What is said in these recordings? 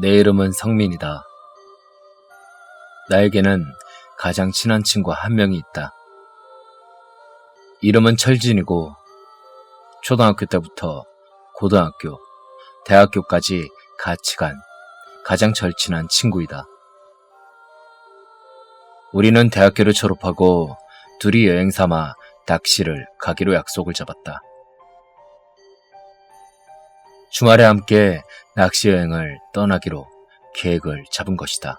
내 이름은 성민이다. 나에게는 가장 친한 친구 한 명이 있다. 이름은 철진이고, 초등학교 때부터 고등학교, 대학교까지 같이 간 가장 절친한 친구이다. 우리는 대학교를 졸업하고 둘이 여행 삼아 낚시를 가기로 약속을 잡았다. 주말에 함께 낚시 여행을 떠나기로 계획을 잡은 것이다.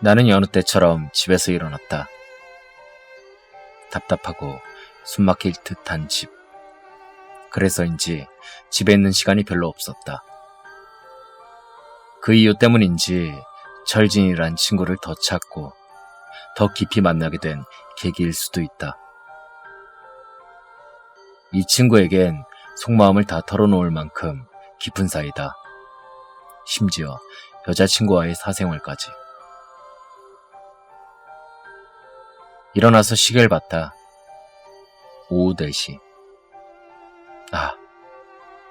나는 여느 때처럼 집에서 일어났다. 답답하고 숨막힐 듯한 집. 그래서인지 집에 있는 시간이 별로 없었다. 그 이유 때문인지 철진이란 친구를 더 찾고 더 깊이 만나게 된 계기일 수도 있다. 이 친구에겐 속마음을 다 털어놓을 만큼 깊은 사이다. 심지어 여자친구와의 사생활까지. 일어나서 시계를 봤다. 오후 4시. 아,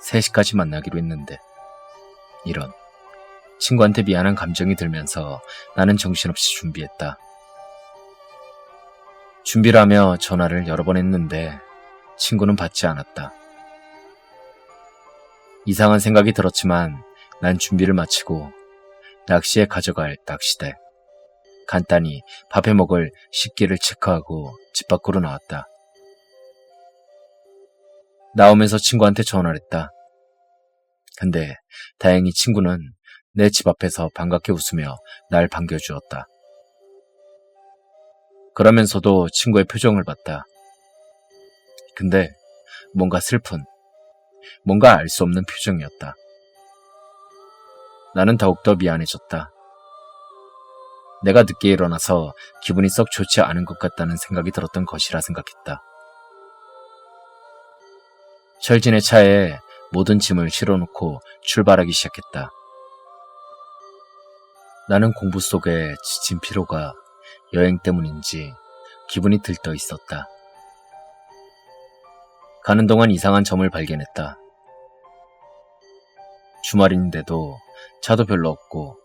3시까지 만나기로 했는데. 이런. 친구한테 미안한 감정이 들면서 나는 정신없이 준비했다. 준비를 하며 전화를 여러 번 했는데 친구는 받지 않았다. 이상한 생각이 들었지만 난 준비를 마치고 낚시에 가져갈 낚시대, 간단히 밥해 먹을 식기를 체크하고 집 밖으로 나왔다. 나오면서 친구한테 전화를 했다. 근데 다행히 친구는 내 집 앞에서 반갑게 웃으며 날 반겨주었다. 그러면서도 친구의 표정을 봤다. 근데 뭔가 슬픈, 뭔가 알 수 없는 표정이었다. 나는 더욱더 미안해졌다. 내가 늦게 일어나서 기분이 썩 좋지 않은 것 같다는 생각이 들었던 것이라 생각했다. 철진의 차에 모든 짐을 실어놓고 출발하기 시작했다. 나는 공부 속에 지친 피로가 여행 때문인지 기분이 들떠 있었다. 가는 동안 이상한 점을 발견했다. 주말인데도 차도 별로 없고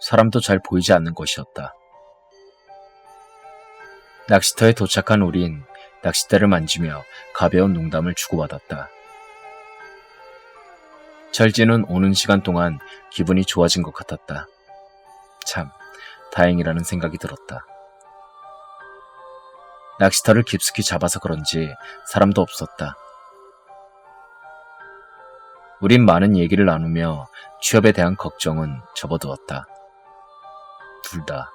사람도 잘 보이지 않는 곳이었다. 낚시터에 도착한 우린 낚싯대를 만지며 가벼운 농담을 주고받았다. 철지는 오는 시간 동안 기분이 좋아진 것 같았다. 참, 다행이라는 생각이 들었다. 낚시터를 깊숙이 잡아서 그런지 사람도 없었다. 우린 많은 얘기를 나누며 취업에 대한 걱정은 접어두었다. 둘 다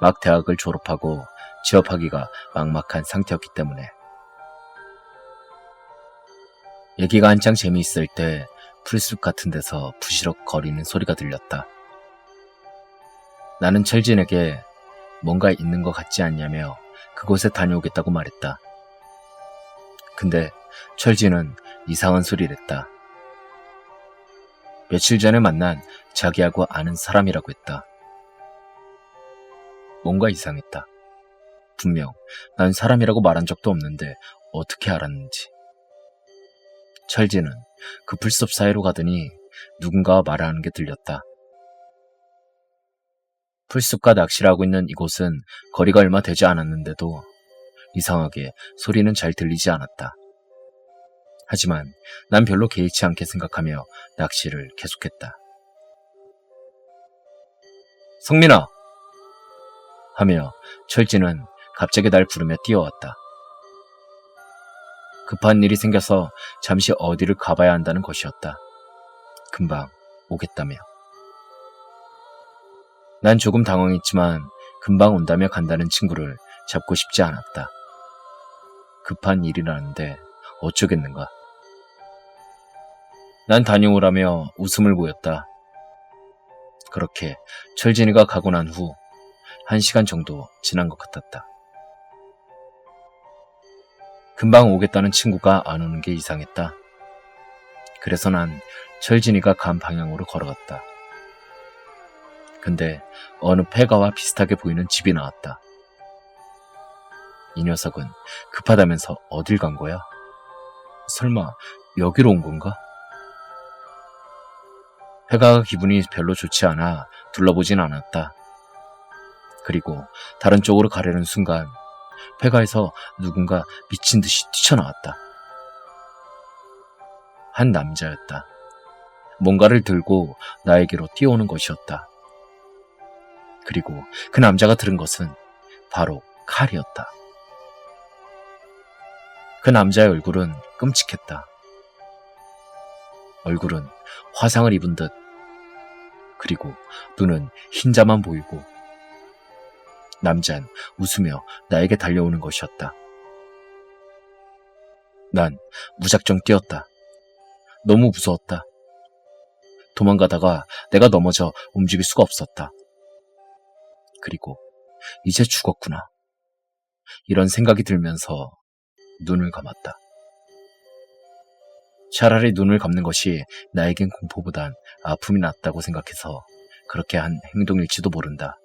막 대학을 졸업하고 취업하기가 막막한 상태였기 때문에. 얘기가 한창 재미있을 때 풀숲 같은 데서 부시럭 거리는 소리가 들렸다. 나는 철진에게 뭔가 있는 것 같지 않냐며 그곳에 다녀오겠다고 말했다. 근데 철진은 이상한 소리를 했다. 며칠 전에 만난 자기하고 아는 사람이라고 했다. 뭔가 이상했다. 분명 난 사람이라고 말한 적도 없는데 어떻게 알았는지. 철지는 그 풀숲 사이로 가더니 누군가와 말하는 게 들렸다. 풀숲과 낚시를 하고 있는 이곳은 거리가 얼마 되지 않았는데도 이상하게 소리는 잘 들리지 않았다. 하지만 난 별로 개의치 않게 생각하며 낚시를 계속했다. 성민아! 하며 철진은 갑자기 날 부르며 뛰어왔다. 급한 일이 생겨서 잠시 어디를 가봐야 한다는 것이었다. 금방 오겠다며. 난 조금 당황했지만 금방 온다며 간다는 친구를 잡고 싶지 않았다. 급한 일이라는데 어쩌겠는가. 난 다녀오라며 웃음을 보였다. 그렇게 철진이가 가고 난 후 한 시간 정도 지난 것 같았다. 금방 오겠다는 친구가 안 오는 게 이상했다. 그래서 난 철진이가 간 방향으로 걸어갔다. 근데 어느 폐가와 비슷하게 보이는 집이 나왔다. 이 녀석은 급하다면서 어딜 간 거야? 설마 여기로 온 건가? 회가가 기분이 별로 좋지 않아 둘러보진 않았다. 그리고 다른 쪽으로 가려는 순간 회가에서 누군가 미친 듯이 뛰쳐나왔다. 한 남자였다. 뭔가를 들고 나에게로 뛰어오는 것이었다. 그리고 그 남자가 들은 것은 바로 칼이었다. 그 남자의 얼굴은 끔찍했다. 얼굴은 화상을 입은 듯, 그리고 눈은 흰자만 보이고, 남잔 웃으며 나에게 달려오는 것이었다. 난 무작정 뛰었다. 너무 무서웠다. 도망가다가 내가 넘어져 움직일 수가 없었다. 그리고 이제 죽었구나. 이런 생각이 들면서 눈을 감았다. 차라리 눈을 감는 것이 나에겐 공포보단 아픔이 낫다고 생각해서 그렇게 한 행동일지도 모른다.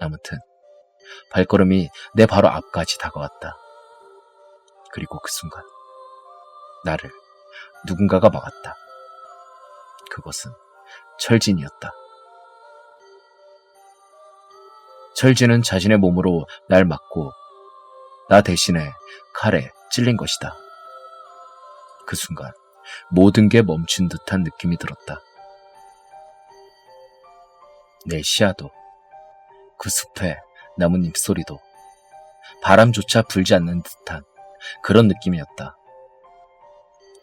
아무튼 발걸음이 내 바로 앞까지 다가왔다. 그리고 그 순간 나를 누군가가 막았다. 그것은 철진이었다. 철진은 자신의 몸으로 날 막고 나 대신에 칼에 찔린 것이다. 그 순간 모든 게 멈춘 듯한 느낌이 들었다. 내 시야도, 그 숲의 나뭇잎 소리도, 바람조차 불지 않는 듯한 그런 느낌이었다.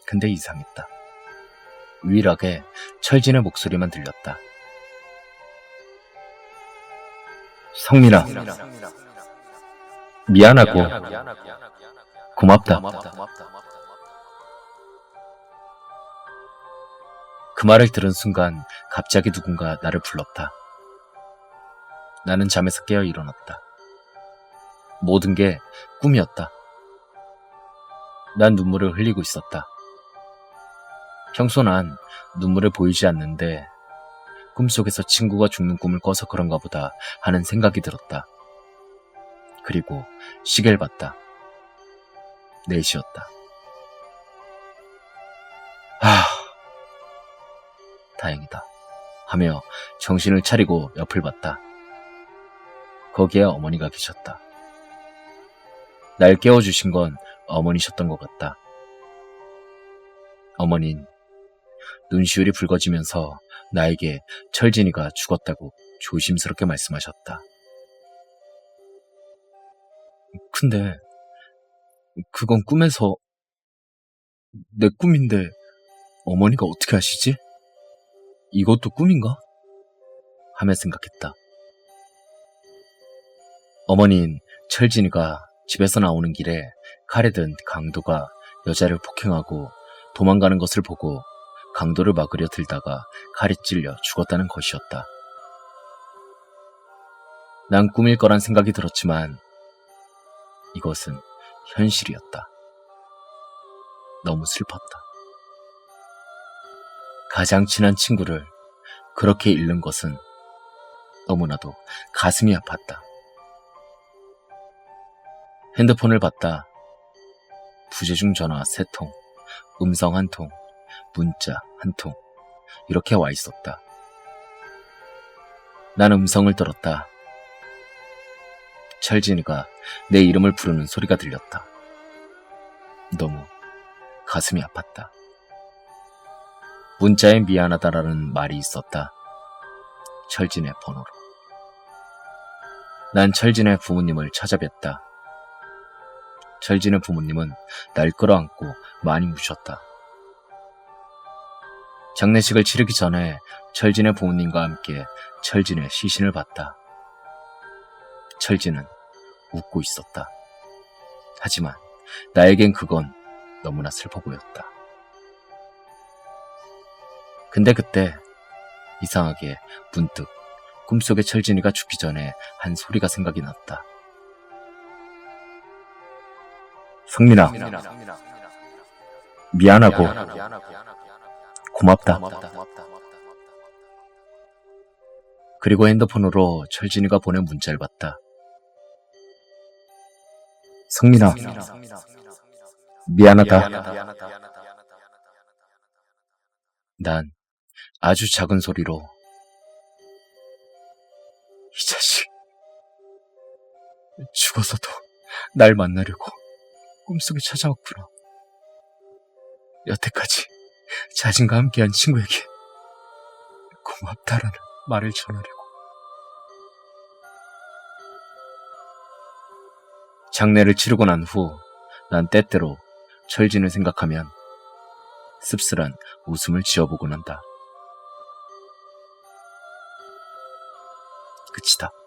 근데 이상했다. 유일하게 철진의 목소리만 들렸다. 성민아, 미안하고 고맙다. 그 말을 들은 순간 갑자기 누군가 나를 불렀다. 나는 잠에서 깨어 일어났다. 모든 게 꿈이었다. 난 눈물을 흘리고 있었다. 평소 난 눈물을 보이지 않는데 꿈속에서 친구가 죽는 꿈을 꿔서 그런가 보다 하는 생각이 들었다. 그리고 시계를 봤다. 4시였다. 다행이다. 하며 정신을 차리고 옆을 봤다. 거기에 어머니가 계셨다. 날 깨워주신 건 어머니셨던 것 같다. 어머닌 눈시울이 붉어지면서 나에게 철진이가 죽었다고 조심스럽게 말씀하셨다. 근데 그건 꿈에서 내 꿈인데 어머니가 어떻게 하시지? 이것도 꿈인가? 하며 생각했다. 어머니인 철진이가 집에서 나오는 길에 칼에 든 강도가 여자를 폭행하고 도망가는 것을 보고 강도를 막으려 들다가 칼이 찔려 죽었다는 것이었다. 난 꿈일 거란 생각이 들었지만 이것은 현실이었다. 너무 슬펐다. 가장 친한 친구를 그렇게 잃는 것은 너무나도 가슴이 아팠다. 핸드폰을 봤다. 부재중 전화 세 통, 음성 한 통, 문자 한 통, 이렇게 와 있었다. 난 음성을 들었다. 철진이가 내 이름을 부르는 소리가 들렸다. 너무 가슴이 아팠다. 문자에 미안하다라는 말이 있었다. 철진의 번호로. 난 철진의 부모님을 찾아뵀다. 철진의 부모님은 날 끌어안고 많이 우셨다. 장례식을 치르기 전에 철진의 부모님과 함께 철진의 시신을 봤다. 철진은 웃고 있었다. 하지만 나에겐 그건 너무나 슬퍼 보였다. 근데 그때 이상하게 문득 꿈속에 철진이가 죽기 전에 한 소리가 생각이 났다. 성민아, 미안하고 고맙다. 그리고 핸드폰으로 철진이가 보낸 문자를 봤다. 성민아, 미안하다. 난 아주 작은 소리로 이 자식 죽어서도 날 만나려고 꿈속에 찾아왔구나. 여태까지 자신과 함께한 친구에게 고맙다라는 말을 전하려고. 장례를 치르고 난 후 난 때때로 철진을 생각하면 씁쓸한 웃음을 지어보곤 한다. 끝이다.